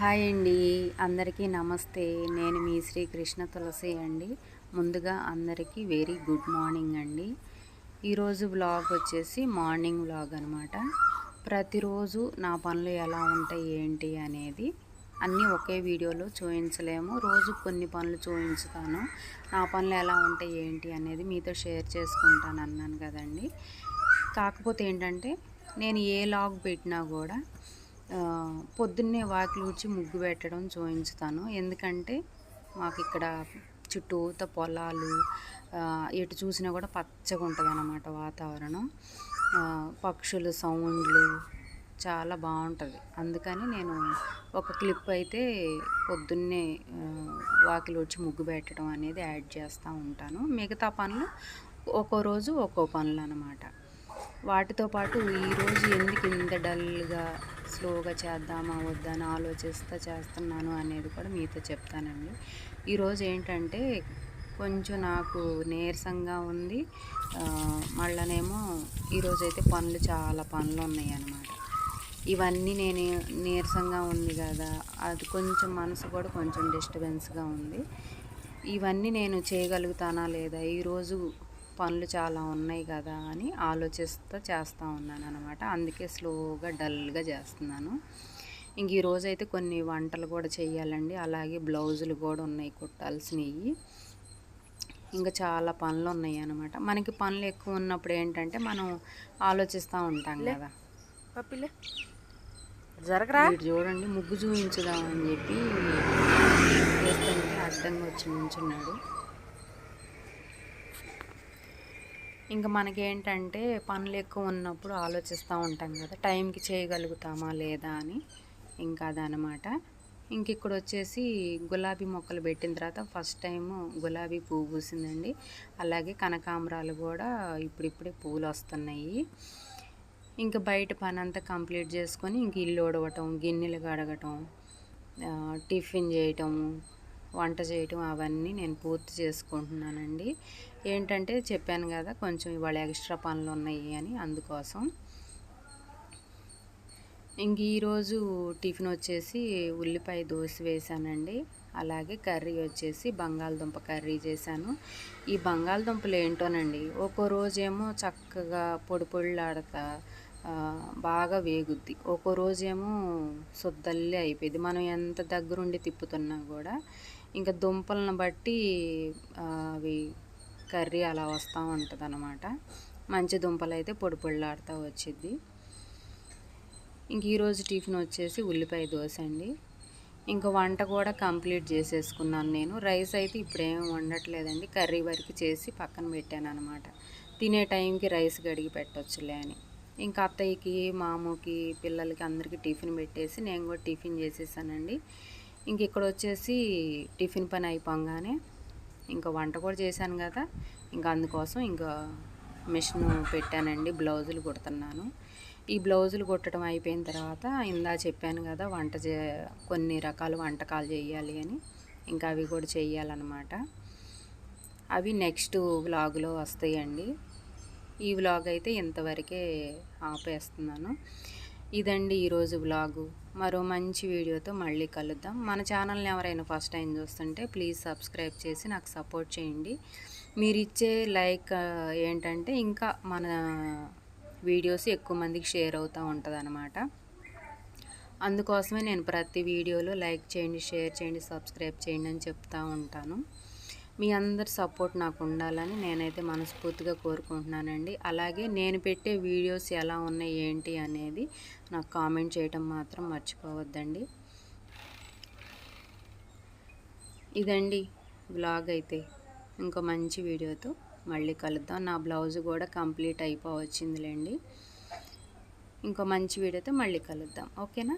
Hi అండి. అందరికీ నమస్తే. నేను మీ శ్రీ కృష్ణ తులసి అండి. ముందుగా అందరికీ వెరీ గుడ్ మార్నింగ్ అండి. ఈరోజు బ్లాగ్ వచ్చేసి మార్నింగ్ బ్లాగ్ అనమాట ప్రతిరోజు నా పనులు ఎలా ఉంటాయి ఏంటి అనేది అన్నీ ఒకే వీడియోలో చూపించలేము రోజు కొన్ని పనులు చూపించుతాను నా పనులు ఎలా ఉంటాయి ఏంటి అనేది మీతో షేర్ చేసుకుంటాను అన్నాను కదండి. కాకపోతే ఏంటంటే నేను ఏ లాగ్ పెట్టినా కూడా పొద్దున్నే వాకిలి ఊడ్చి ముగ్గు పెట్టడం చూపించుతాను ఎందుకంటే మాకు ఇక్కడ చుట్టూత పొలాలు ఎటు చూసినా కూడా పచ్చగా ఉంటుంది అన్నమాట వాతావరణం. పక్షులు సౌండ్లు చాలా బాగుంటుంది. అందుకని నేను ఒక క్లిప్ అయితే పొద్దున్నే వాకిలి వచ్చి ముగ్గు పెట్టడం అనేది యాడ్ చేస్తూ ఉంటాను. మిగతా పనులు ఒక్కో రోజు ఒక్కో పనులు అనమాట వాటితో పాటు ఈరోజు ఎందుకు ఇంత డల్గా స్లోగా చేద్దామా వద్దా అని ఆలోచిస్తూ చేస్తున్నాను అనేది కూడా మీతో చెప్తానండి. ఈరోజు ఏంటంటే కొంచెం నాకు నీరసంగా ఉంది. మళ్ళనేమో ఈరోజైతే పనులు చాలా పనులు ఉన్నాయి అన్నమాట ఇవన్నీ నేను నీరసంగా ఉంది కదా అది కొంచెం మనసు కూడా కొంచెం డిస్టర్బెన్స్గా ఉంది. ఇవన్నీ నేను చేయగలుగుతానా లేదా ఈరోజు పనులు చాలా ఉన్నాయి కదా అని ఆలోచిస్తూ చేస్తూ ఉన్నాను అనమాట అందుకే స్లోగా డల్గా చేస్తున్నాను. ఇంక ఈరోజు అయితే కొన్ని వంటలు కూడా చేయాలండి అలాగే బ్లౌజులు కూడా ఉన్నాయి కుట్టాల్సినవి. ఇంకా చాలా పనులు ఉన్నాయి అనమాట మనకి పనులు ఎక్కువ ఉన్నప్పుడు ఏంటంటే మనం ఆలోచిస్తూ ఉంటాం కదా. జరగరా? చూడండి ముగ్గు చూపించుదామని చెప్పి అడ్డంగా వచ్చి నుంచున్నాడు ఇంకా మనకేంటంటే పనులు ఎక్కువ ఉన్నప్పుడు ఆలోచిస్తూ ఉంటాం కదా టైంకి చేయగలుగుతామా లేదా అని. ఇంకా అదనమాట. ఇంక ఇక్కడ వచ్చేసి గులాబీ మొక్కలు పెట్టిన తర్వాత ఫస్ట్ టైము గులాబీ పువ్వు పూసిందండి. అలాగే కనకాంబరాలు కూడా ఇప్పుడిప్పుడే పువ్వులు వస్తున్నాయి ఇంకా బయట పని అంతా కంప్లీట్ చేసుకొని ఇంక ఇల్లు ఉడవటం గిన్నెలు కడగటం టిఫిన్ చేయటము వంట చేయటం అవన్నీ నేను పూర్తి చేసుకుంటున్నానండి. ఏంటంటే చెప్పాను కదా కొంచెం ఇవాళ ఎక్స్ట్రా పనులు ఉన్నాయి అని అందుకోసం. ఇంక ఈరోజు టిఫిన్ వచ్చేసి ఉల్లిపాయ దోశ వేసానండి. అలాగే కర్రీ వచ్చేసి బంగాళదుంప కర్రీ చేశాను. ఈ బంగాళదుంపలు ఏంటోనండి ఒక్కో రోజేమో చక్కగా పొడి పొడిలాడతా బాగా వేగుద్ది. ఒక్కో రోజేమో సొద్దల్లే అయిపోయింది మనం ఎంత దగ్గరుండి తిప్పుతున్నా కూడా ఇంకా దుంపలను బట్టి అవి కర్రీ అలా వస్తూ ఉంటుంది అనమాట మంచి దుంపలు అయితే పొడి పొడిలాడుతూ వచ్చింది ఇంక ఈరోజు టిఫిన్ వచ్చేసి ఉల్లిపాయ దోశ అండి. ఇంకా వంట కూడా కంప్లీట్ చేసేసుకున్నాను నేను. రైస్ అయితే ఇప్పుడేం వండట్లేదండి. కర్రీ వరకు చేసి పక్కన పెట్టాను అనమాట తినే టైంకి రైస్ గడిగి పెట్టొచ్చులే అని. ఇంకా అత్తయ్యకి మామూకి పిల్లలకి అందరికీ టిఫిన్ పెట్టేసి నేను కూడా టిఫిన్ చేసేసానండి. ఇంక ఇక్కడ వచ్చేసి టిఫిన్ పని అయిపోగానే ఇంకా వంట కూడా చేశాను కదా. ఇంకా అందుకోసం ఇంకా మిషన్ పెట్టానండి బ్లౌజులు కుడుతున్నాను. ఈ బ్లౌజులు కుట్టడం అయిపోయిన తర్వాత ఇందా చెప్పాను కదా వంట చే కొన్ని రకాల వంటకాలు చేయాలి అని. ఇంకా అవి కూడా చేయాలన్నమాట. అవి నెక్స్ట్ వ్లాగ్లో వస్తాయండి. ఈ వ్లాగ్ అయితే ఇంతవరకే ఆపేస్తున్నాను. ఇదండి ఈరోజు వ్లాగు. మరో మంచి వీడియోతో మళ్ళీ కలుద్దాం. మన ఛానల్ని ఎవరైనా ఫస్ట్ టైం చూస్తుంటే ప్లీజ్ సబ్స్క్రైబ్ చేసి నాకు సపోర్ట్ చేయండి. మీరు ఇచ్చే లైక్ ఏంటంటే ఇంకా మన వీడియోస్ ఎక్కువ మందికి షేర్ అవుతూ ఉంటుంది అనమాట అందుకోసమే నేను ప్రతి వీడియోలో లైక్ చేయండి షేర్ చేయండి సబ్స్క్రైబ్ చేయండి అని చెప్తూ ఉంటాను. మీ అందరి సపోర్ట్ నాకు ఉండాలని నేనైతే మనస్ఫూర్తిగా కోరుకుంటున్నానండి. అలాగే నేను పెట్టే వీడియోస్ ఎలా ఉన్నాయి ఏంటి అనేది నాకు కామెంట్ చేయటం మాత్రం మర్చిపోవద్దండి. ఇదండి బ్లాగ్ అయితే. ఇంకో మంచి వీడియోతో మళ్ళీ కలుద్దాం. నా బ్లౌజ్ కూడా కంప్లీట్ అయిపోవచ్చిందిలేండి ఇంకో మంచి వీడియోతో మళ్ళీ కలుద్దాం. ఓకేనా?